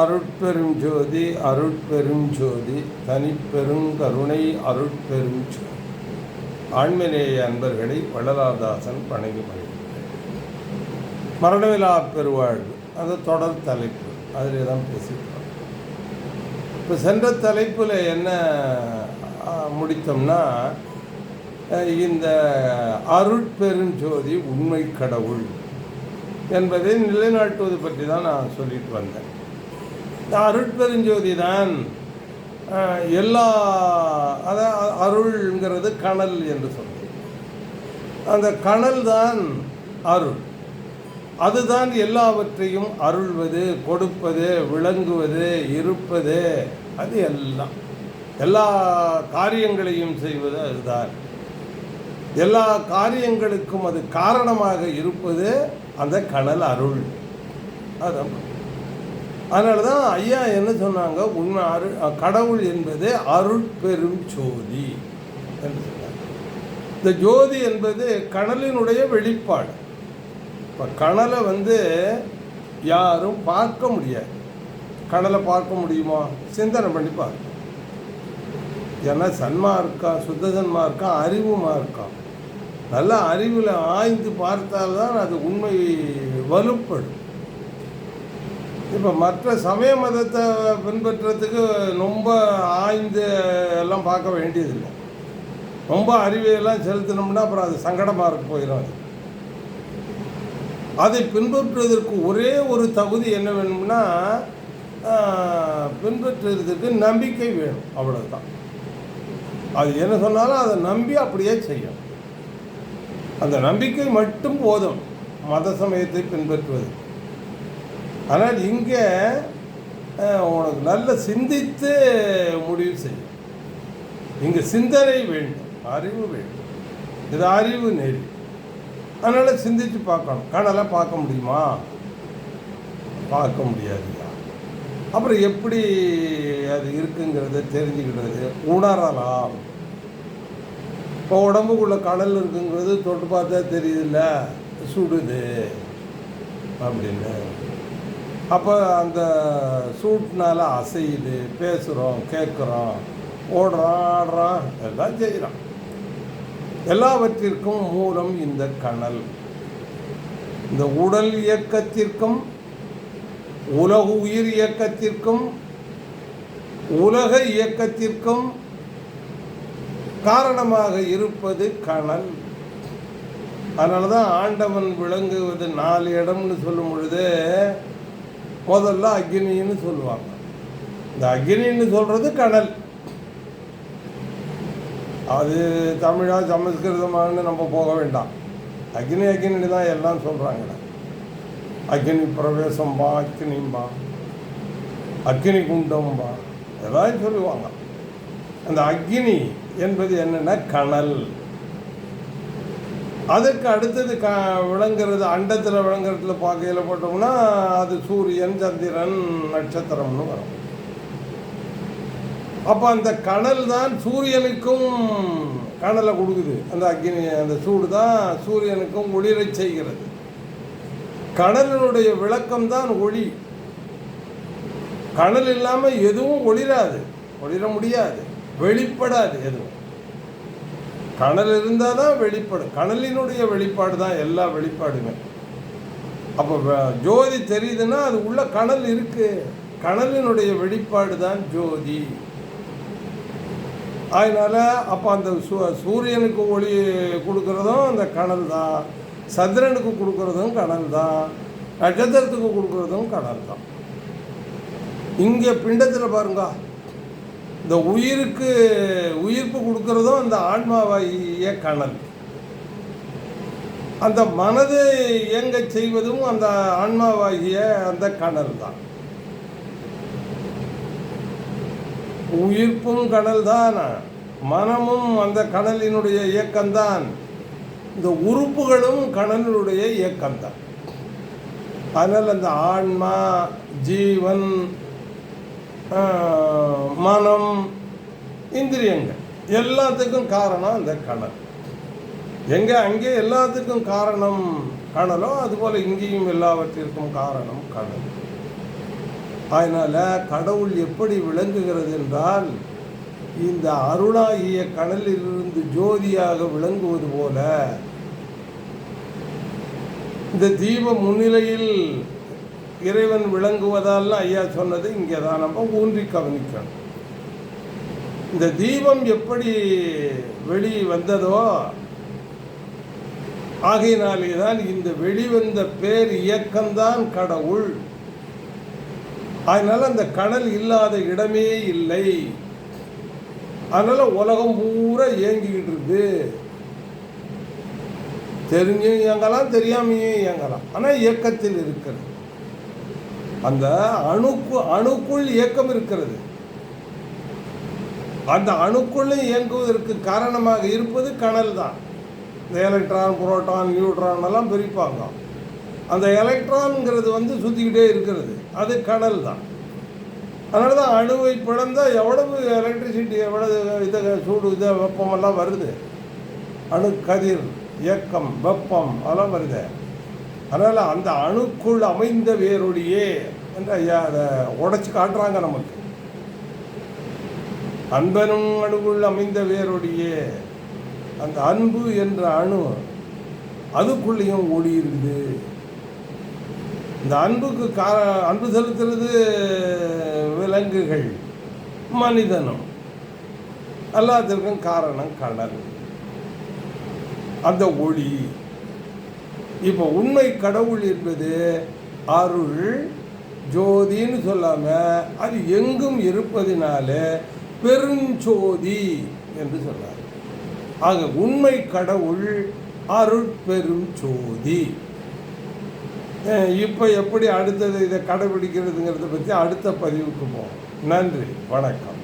அருட்பெரும் ஜோதி அருட்பெரும் ஜோதி தனிப்பெருங்கருணை அருட்பெரும் ஜோதி ஆண்மநேய அன்பர்களை வள்ளலாதாசன் வணங்கி மகிழ்கிறேன் மரணவிழா பெருவாழ்வு அது தொடர் தலைப்பு அதில் தான் பேசிப்போம் இப்போ சென்ற தலைப்பில் என்ன முடித்தோம்னா இந்த அருட்பெருஞ்சோதி உண்மை கடவுள் என்பதை நிலைநாட்டுவது பற்றி தான் நான் சொல்லிட்டு வந்தேன். அருட்பெருஞ்சோதி தான் எல்லா அதான் அருள்ங்கிறது கணல் என்று சொல்றது அந்த கணல் தான் அருள். அதுதான் எல்லாவற்றையும் அருள்வது கொடுப்பது விளங்குவது இருப்பது அது எல்லாம். எல்லா காரியங்களையும் செய்வது அதுதான். எல்லா காரியங்களுக்கும் அது காரணமாக இருப்பது அந்த கணல் அருள். அதான். அதனால தான் ஐயா என்ன சொன்னாங்க? உண்மை அரு கடவுள் என்பது அருட்பெரும் ஜோதி என்று சொன்னாங்க இந்த ஜோதி என்பது கடலினுடைய வெளிப்பாடு. இப்போ கடலை வந்து யாரும் பார்க்க முடியாது. கடலை பார்க்க முடியுமா? சிந்தனை பண்ணி பார்க்க ஏன்னா இருக்கான் சுத்த இருக்கான் அறிவுமா இருக்கான் நல்ல அறிவில் ஆய்ந்து பார்த்தால்தான் அது உண்மை வலுப்படும். இப்போ மற்ற சமய மதத்தை பின்பற்றுறதுக்கு ரொம்ப ஆய்ந்து எல்லாம் பார்க்க வேண்டியதில்லை. ரொம்ப அறிவையெல்லாம் செலுத்தினோம்னா அப்புறம் அது சங்கடமாக இருக்க போயிடும் அது. அதை பின்பற்றுவதற்கு ஒரே ஒரு தகுதி என்ன வேணும்னா பின்பற்றுறதுக்கு பின்பற்றுவதற்கு நம்பிக்கை வேணும் அவ்வளோதான் அது என்ன சொன்னாலும் அதை நம்பி அப்படியே செய்யும் அந்த நம்பிக்கை மட்டும் போதும் மத சமயத்தை பின்பற்றுவது ஆனால் இங்கே உனக்கு நல்ல சிந்தித்து முடிவு செய்யும் இங்கே சிந்தனை வேண்டும் அறிவு வேண்டும் இது அறிவு நெறி. அதனால் சிந்தித்து பார்க்கணும். கணலாம் பார்க்க முடியுமா? பார்க்க முடியாதுயா? அப்புறம் எப்படி அது இருக்குங்கிறத தெரிஞ்சுக்கிறது உணரலாம். இப்போ உடம்புக்குள்ள கடல் இருக்குங்கிறது தொட்டு பார்த்தா தெரியுதுல்ல சுடுது அப்படின்னு. அப்போ அந்த சூட்னால அசையுது பேசுகிறோம் கேட்குறோம் ஓடுறான் ஆடுறான் எல்லாம் செய்கிறான் எல்லாவற்றிற்கும் மூலம் இந்த கணல் இந்த உடல் இயக்கத்திற்கும் உலக உயிர் இயக்கத்திற்கும் உலக இயக்கத்திற்கும் காரணமாக இருப்பது கணல் அதனால தான் ஆண்டவன் விளங்குவது நாலு இடம்னு சொல்லும் பொழுது முதல்ல அக்னின்னு சொல்லுவாங்க. இந்த அக்னின்னு சொல்கிறது கடல். அது தமிழா சமஸ்கிருதமானு நம்ம போக வேண்டாம். அக்னி அக்னி தான் எல்லாம் சொல்கிறாங்க அக்னி பிரவேசம்பா அக்னிம்பா அக்னி குண்டம்பா எல்லாம் சொல்லுவாங்க. அந்த அக்னி என்பது என்னன்னா கணல் அதுக்கு அடுத்தது க விளங்குறது அண்டத்தில் விளங்குறதுல பார்க்கையில் போட்டோம்னா அது சூரியன் சந்திரன் நட்சத்திரம்னு வரும். அப்போ அந்த கடல் தான் சூரியனுக்கும் கடலை கொடுக்குது. அந்த அக்னி அந்த சூடு தான் சூரியனுக்கும் ஒளிரச் செய்கிறது. கடலினுடைய விளக்கம் தான் ஒளி. கடல் இல்லாமல் எதுவும் ஒளிராது. ஒளிர முடியாது. வெளிப்படாது எதுவும். கணல் இருந்தால் தான் வெளிப்படும் கணலினுடைய வெளிப்பாடு தான் எல்லா வெளிப்பாடுமே. அப்போ ஜோதி தெரியுதுன்னா அது உள்ள கணல் இருக்கு. கணலினுடைய வெளிப்பாடு தான் ஜோதி. அதனால் அப்போ அந்த சூ சூரியனுக்கு ஒளி கொடுக்குறதும் அந்த கணல் தான். சந்திரனுக்கு கொடுக்கறதும் கடல் தான். நட்சத்திரத்துக்கு கொடுக்குறதும் கடல் தான். இங்கே பிண்டத்தில் பாருங்க. இந்த உயிருக்கு உயிர்ப்பு கொடுக்கறதும் அந்த ஆன்மாவாகிய கணல் அந்த மனது இயங்க செய்வதும் அந்த ஆன்மாவாகிய அந்த கணல் தான் உயிர்ப்பும் கடல் தான் மனமும் அந்த கடலினுடைய இயக்கம்தான். இந்த உறுப்புகளும் கடலினுடைய இயக்கம்தான். அதனால் அந்த ஆன்மா ஜீவன் மனம் இந்திரியங்கள். எல்லாத்துக்கும் காரணம் அந்த கடல் எங்கே அங்கே எல்லாத்துக்கும் காரணம் கடலோ அதுபோல் இங்கேயும் எல்லாவற்றிற்கும் காரணம் கடல் அதனால் கடவுள் எப்படி விளங்குகிறது என்றால் இந்த அருளாகிய கடலிலிருந்து ஜோதியாக விளங்குவது போல இந்த தீப முன்னிலையில் இறைவன் விளங்குவதால் ஐயா சொன்னது இங்கே தான் நம்ம ஊன்றி கவனிக்கணும். இந்த தீபம் எப்படி வெளி வந்ததோ ஆகையினாலே தான் இந்த வெளிவந்த பேர் இயக்கம்தான் கடவுள். அதனால் அந்த கடல் இல்லாத இடமே இல்லை. அதனால் உலகம் பூரா இயங்கிக்கிட்டு இருக்கு. தெரிஞ்சும் இயங்கலாம் தெரியாமையும் இயங்கலாம். ஆனால் இயக்கத்தில் இருக்கிறது. அந்த அணுக்கு அணுக்குள் இயக்கம் இருக்கிறது. அந்த அணுக்குள்ளும் இயங்குவதற்கு காரணமாக இருப்பது கணல் தான். இந்த எலக்ட்ரான் புரோட்டான் நியூட்ரான் எல்லாம் பிரிப்பாங்க. அந்த எலக்ட்ரான்ங்கிறது வந்து சுற்றிக்கிட்டே இருக்கிறது. அது கணல் தான். அதனால தான் அணுவை பிளந்தால் எவ்வளவு எலக்ட்ரிசிட்டி எவ்வளவு இதை சூடு இதை வெப்பமெல்லாம் வருது? அணு கதிர் இயக்கம் வெப்பம் அதெல்லாம் வருது. அதனால் அந்த அணுக்குள் அமைந்த வேருடையே என்று ஐயா அதை உடச்சி காட்டுறாங்க நமக்கு. அன்பனும் அணுக்குள் அமைந்த வேருடையே அந்த அன்பு என்ற அணு அதுக்குள்ளேயும் ஒளி இருக்குது இந்த அன்புக்கு கா அன்பு செலுத்துறது விலங்குகள் மனிதனும். எல்லாத்திற்கும் காரணம் கடல். அந்த ஒளி. இப்போ உண்மை கடவுள் என்பது அருள் ஜோதின்னு சொல்லாமல் அது எங்கும் இருப்பதினால பெருஞ்சோதி என்று சொன்னார். ஆக உண்மை கடவுள் அருள் பெருஞ்சோதி இப்போ எப்படி அடுத்தது இதை கடைபிடிக்கிறதுங்கிறத பற்றி அடுத்த பதிவுக்கு போவோம். நன்றி வணக்கம்.